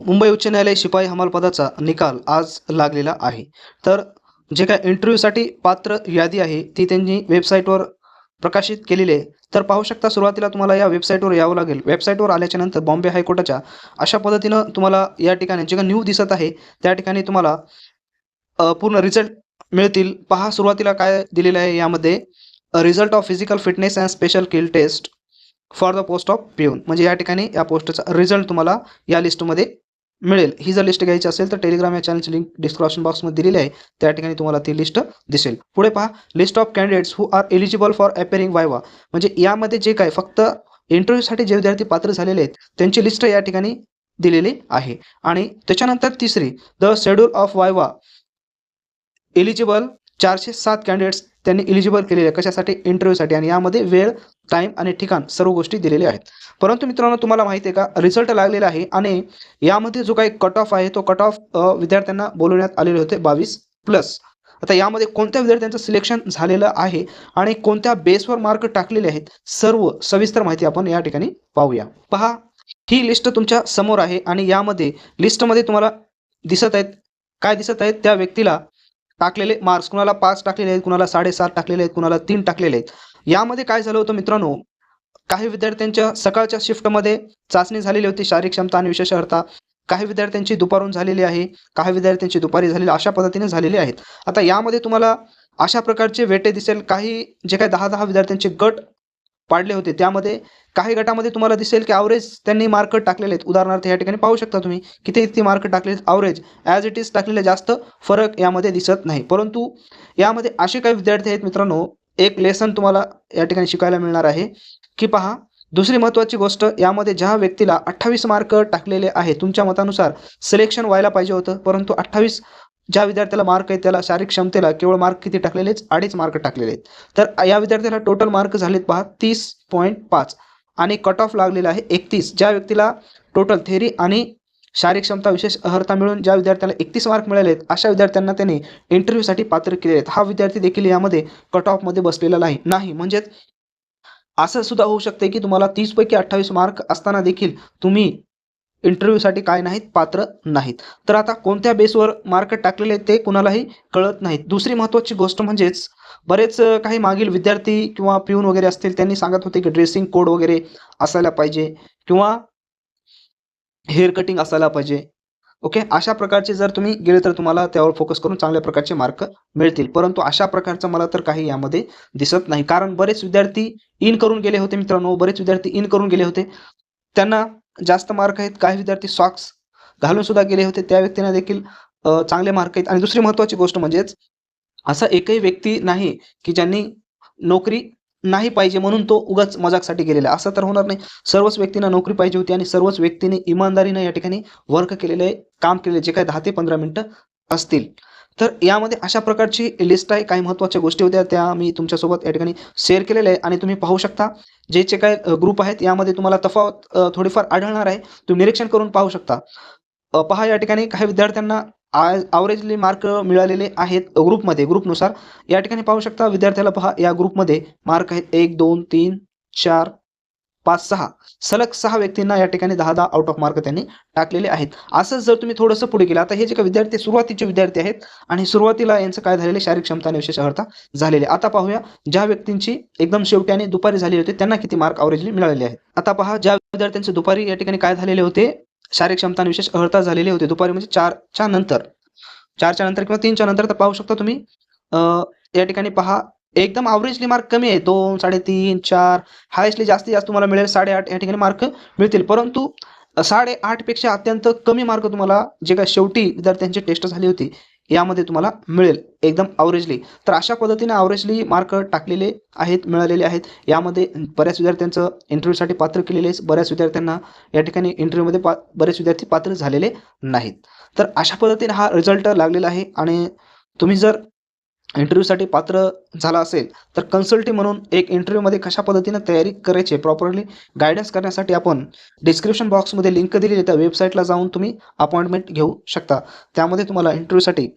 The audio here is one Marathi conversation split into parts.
मुंबई उच्च न्यायालय शिपाई हमालपदाचा निकाल आज लागलेला आहे. तर जे काय इंटरव्ह्यूसाठी पात्र यादी आहे ती त्यांनी वेबसाईटवर प्रकाशित केलेली आहे. तर पाहू शकता सुरुवातीला तुम्हाला या वेबसाईटवर यावं लागेल. वेबसाईटवर आल्याच्यानंतर बॉम्बे हायकोर्टाच्या अशा पद्धतीनं तुम्हाला या ठिकाणी जे काही न्यू दिसत आहे त्या ठिकाणी तुम्हाला पूर्ण रिझल्ट मिळतील. पहा सुरुवातीला काय दिलेलं आहे यामध्ये result of physical fitness and special skill test for the post of peon. म्हणजे या ठिकाणी या पोस्टचा रिझल्ट तुम्हाला या लिस्टमध्ये मिळेल. ही जर लिस्ट घ्यायची असेल तर टेलिग्राम या चॅनलची लिंक डिस्क्रिप्शन बॉक्समध्ये दिलेली आहे. त्या ठिकाणी तुम्हाला ती लिस्ट दिसेल. पुढे पहा. List of candidates who are eligible for appearing viva म्हणजे यामध्ये जे काय फक्त इंटरव्ह्यूसाठी जे विद्यार्थी पात्र झालेले आहेत त्यांची लिस्ट या ठिकाणी दिलेली आहे. आणि त्याच्यानंतर तिसरी the schedule of viva eligible चारशे सात कॅन्डिडेट्स त्यांनी एलिजिबल केलेले आहे कशासाठी? इंटरव्ह्यूसाठी आणि यामध्ये वेळ टाईम आणि ठिकाण सर्व गोष्टी दिलेल्या आहेत. परंतु मित्रांनो तुम्हाला माहिती आहे का? रिझल्ट लागलेला आहे आणि यामध्ये जो काही कट ऑफ आहे तो कट ऑफ विद्यार्थ्यांना बोलवण्यात आलेले होते बावीस प्लस आता यामध्ये कोणत्या विद्यार्थ्यांचं सिलेक्शन झालेलं आहे आणि कोणत्या बेसवर मार्क टाकलेले आहेत? सर्व सविस्तर माहिती आपण या ठिकाणी पाहूया. पहा ही लिस्ट तुमच्यासमोर आहे आणि यामध्ये लिस्टमध्ये तुम्हाला दिसत आहेत. काय दिसत आहेत? त्या व्यक्तीला टाकलेले मार्क्स कुणाला पाच टाकलेले आहेत कुणाला साडेसात टाकलेले आहेत कुणाला तीन टाकलेले आहेत. यामध्ये काय झालं होतं मित्रांनो? काही विद्यार्थ्यांच्या सकाळच्या शिफ्टमध्ये चाचणी झालेली होती शारीरिक क्षमता आणि विशेष अर्था काही विद्यार्थ्यांची दुपारून झालेली आहे काही विद्यार्थ्यांची दुपारी झालेली अशा पद्धतीने झालेली आहेत. आता यामध्ये तुम्हाला अशा प्रकारचे वेटे दिसेल. काही जे काही दहा दहा विद्यार्थ्यांचे गट पाडले होते. त्यामध्ये काही गटामध्ये तुम्हाला दिसेल की ॲव्हरेज त्यांनी मार्क टाकलेले आहेत. उदाहरणार्थ या ठिकाणी पाहू शकता तुम्ही किती इतकी मार्क टाकले ॲव्हरेज ॲज इट इज टाकलेले जास्त फरक यामध्ये दिसत नाही. परंतु यामध्ये असे काही विद्यार्थी आहेत मित्रांनो एक लेसन तुम्हाला या ठिकाणी शिकायला मिळणार आहे. की पहा दुसरी महत्त्वाची गोष्ट यामध्ये ज्या व्यक्तीला अठ्ठावीस मार्क टाकलेले आहे तुमच्या मतानुसार सिलेक्शन व्हायला पाहिजे होतं. परंतु अठ्ठावीस ज्या विद्यार्थ्याला मार्क आहे त्याला शारीरिक क्षमतेला केवळ मार्क किती टाकलेले आहेत अडीच मार्क टाकलेले आहेत तर या विद्यार्थ्याला टोटल मार्क झालेत पहा तीस पॉईंट पाच. आणि कट ऑफ लागलेला आहे एकतीस. ज्या व्यक्तीला टोटल थेरी आणि शारीरिक क्षमता विशेष अर्हता मिळून ज्या विद्यार्थ्याला एकतीस मार्क मिळाले आहेत अशा विद्यार्थ्यांना त्याने इंटरव्ह्यूसाठी पात्र केले आहेत हा विद्यार्थी देखील यामध्ये कट ऑफमध्ये बसलेला नाही. नाही म्हणजेच असं सुद्धा होऊ शकते की तुम्हाला तीसपैकी अठ्ठावीस मार्क असताना देखील तुम्ही इंटरव्ह्यूसाठी काय नाहीत पात्र नाहीत. तर आता कोणत्या बेसवर मार्क टाकलेले ते कुणालाही कळत नाहीत. दुसरी महत्त्वाची गोष्ट म्हणजेच बरेच काही मागील विद्यार्थी किंवा पिऊन वगैरे असतील त्यांनी सांगत होते की ड्रेसिंग कोड वगैरे असायला पाहिजे किंवा हेअर कटिंग असायला पाहिजे. ओके अशा प्रकारचे जर तुम्ही गेले तर तुम्हाला त्यावर फोकस करून चांगल्या प्रकारचे मार्क मिळतील. परंतु अशा प्रकारचं मला तर काही यामध्ये दिसत नाही. कारण बरेच विद्यार्थी इन करून गेले होते मित्रांनो बरेच विद्यार्थी इन करून गेले होते. त्यांना जास्त मार्क आहेत. काही विद्यार्थी सॉक्स घालून सुद्धा गेले होते. त्या व्यक्तींना देखील चांगले मार्क आहेत. आणि दुसरी महत्वाची गोष्ट म्हणजेच असा एकही व्यक्ती नाही की ज्यांनी नोकरी नाही पाहिजे म्हणून तो उगाच मजाकसाठी गेलेला आहे. असं तर होणार नाही. सर्वच व्यक्तींना नोकरी पाहिजे होती आणि सर्वच व्यक्तीने इमानदारीने या ठिकाणी वर्क केलेले काम केलेले जे काही दहा ते पंधरा मिनिटं असतील. तर यामध्ये अशा प्रकारची लिस्ट आहे. काही महत्त्वाच्या गोष्टी होत्या त्या मी तुमच्यासोबत या ठिकाणी शेअर केलेल्या आहे आणि तुम्ही पाहू शकता जे जे काय ग्रुप आहेत यामध्ये तुम्हाला तफावत थोडीफार आढळणार आहे. तुम्ही निरीक्षण करून पाहू शकता. पहा या ठिकाणी काही विद्यार्थ्यांना आवरेजली मार्क मिळालेले आहेत ग्रुपमध्ये ग्रुपनुसार या ठिकाणी पाहू शकता विद्यार्थ्याला पहा या ग्रुपमध्ये मार्क आहेत एक दोन तीन चार पाच सहा सलग सहा व्यक्तींना या ठिकाणी दहा दहा आउट ऑफ मार्क त्यांनी टाकलेले आहेत. असंच जर तुम्ही थोडंसं पुढे गेलं आता हे जे काही विद्यार्थी सुरुवातीचे विद्यार्थी आहेत आणि सुरुवातीला यांचं काय झालेले शारीरिक क्षमता आणि विशेष अर्हता झालेले. आता पाहूया ज्या व्यक्तींची एकदम शेवटी आणि दुपारी झाली होती त्यांना किती मार्क आवरेजली मिळालेले आहेत? आता पहा ज्या विद्यार्थ्यांचे दुपारी या ठिकाणी काय झालेले होते? शारीरिक क्षमता आणि विशेष अर्हता झालेले होते. दुपारी म्हणजे चारच्या नंतर. चारच्या नंतर किंवा तीनच्या नंतर तर पाहू शकता तुम्ही. या ठिकाणी पहा एकदम अवरेजली मार्क कमी आहे. दोन साडेतीन चार. हायस्टली जास्तीत जास्त तुम्हाला मिळेल साडेआठ या ठिकाणी मार्क मिळतील. परंतु साडेआठपेक्षा अत्यंत कमी मार्क तुम्हाला जे काय शेवटी विद्यार्थ्यांची टेस्ट झाली होती यामध्ये तुम्हाला मिळेल. एकदम अवरेजली तर अशा पद्धतीने ॲव्हरेजली मार्क टाकलेले आहेत मिळालेले आहेत. यामध्ये बऱ्याच विद्यार्थ्यांचं इंटरव्ह्यूसाठी पात्र केलेले बऱ्याच विद्यार्थ्यांना या ठिकाणी इंटरव्ह्यूमध्ये पा बरेच विद्यार्थी पात्र झालेले नाहीत. तर अशा पद्धतीने हा रिझल्ट लागलेला आहे. आणि तुम्ही जर इंटरव्ह्यूसाठी पात्र झाला असेल तर कन्सल्टी म्हणून एक इंटरव्ह्यूमध्ये कशा पद्धतीनं तयारी करायची प्रॉपरली गायडन्स करण्यासाठी आपण डिस्क्रिप्शन बॉक्समध्ये लिंक दिलेली त्या वेबसाईटला जाऊन तुम्ही अपॉइंटमेंट घेऊ शकता. त्यामध्ये तुम्हाला इंटरव्ह्यूसाठी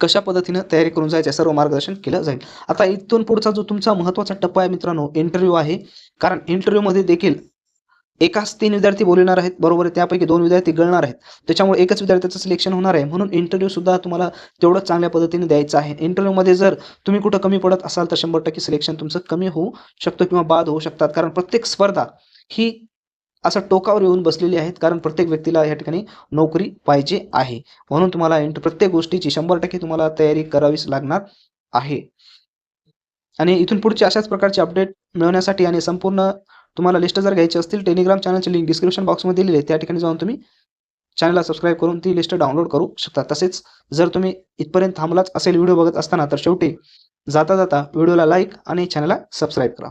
कशा पद्धतीनं तयारी करून जायचं सर्व मार्गदर्शन केलं जाईल. आता इथून पुढचा जो तुमचा महत्त्वाचा टप्पा आहे मित्रांनो इंटरव्ह्यू आहे. कारण इंटरव्ह्यूमध्ये देखील एकाच तीन विद्यार्थी बोलणार आहेत बरोबर आहे त्यापैकी दोन विद्यार्थी गळणार आहेत. त्याच्यामुळे एकच विद्यार्थ्याचं सिलेक्शन होणार आहे. म्हणून इंटरव्ह्यू सुद्धा तुम्हाला तेवढंच चांगल्या पद्धतीने द्यायचं आहे. इंटरव्ह्यूमध्ये जर तुम्ही कुठं कमी पडत असाल तर शंभर टक्के सिलेक्शन तुमचं कमी होऊ शकतं किंवा बाद होऊ शकतात. कारण प्रत्येक स्पर्धा ही असं टोकावर येऊन बसलेली आहेत कारण प्रत्येक व्यक्तीला या ठिकाणी नोकरी पाहिजे आहे. म्हणून तुम्हाला इंट प्रत्येक गोष्टीची शंभर टक्के तुम्हाला तयारी करावीच लागणार आहे. आणि इथून पुढचे अशाच प्रकारचे अपडेट मिळवण्यासाठी आणि संपूर्ण तुम्हाला लिस्ट जर घ्यायची असतील टेलिग्राम चॅनलची लिंक डिस्क्रिप्शन बॉक्समध्ये दिलेली आहे. त्या ठिकाणी जाऊन तुम्ही चॅनलला सबस्क्राईब करून ती लिस्ट डाउनलोड करू शकता. तसेच जर तुम्ही इथपर्यंत थांबलाच असेल व्हिडिओ बघत असताना तर शेवटी जाता जाता व्हिडिओला लाईक आणि चॅनलला सबस्क्राईब करा.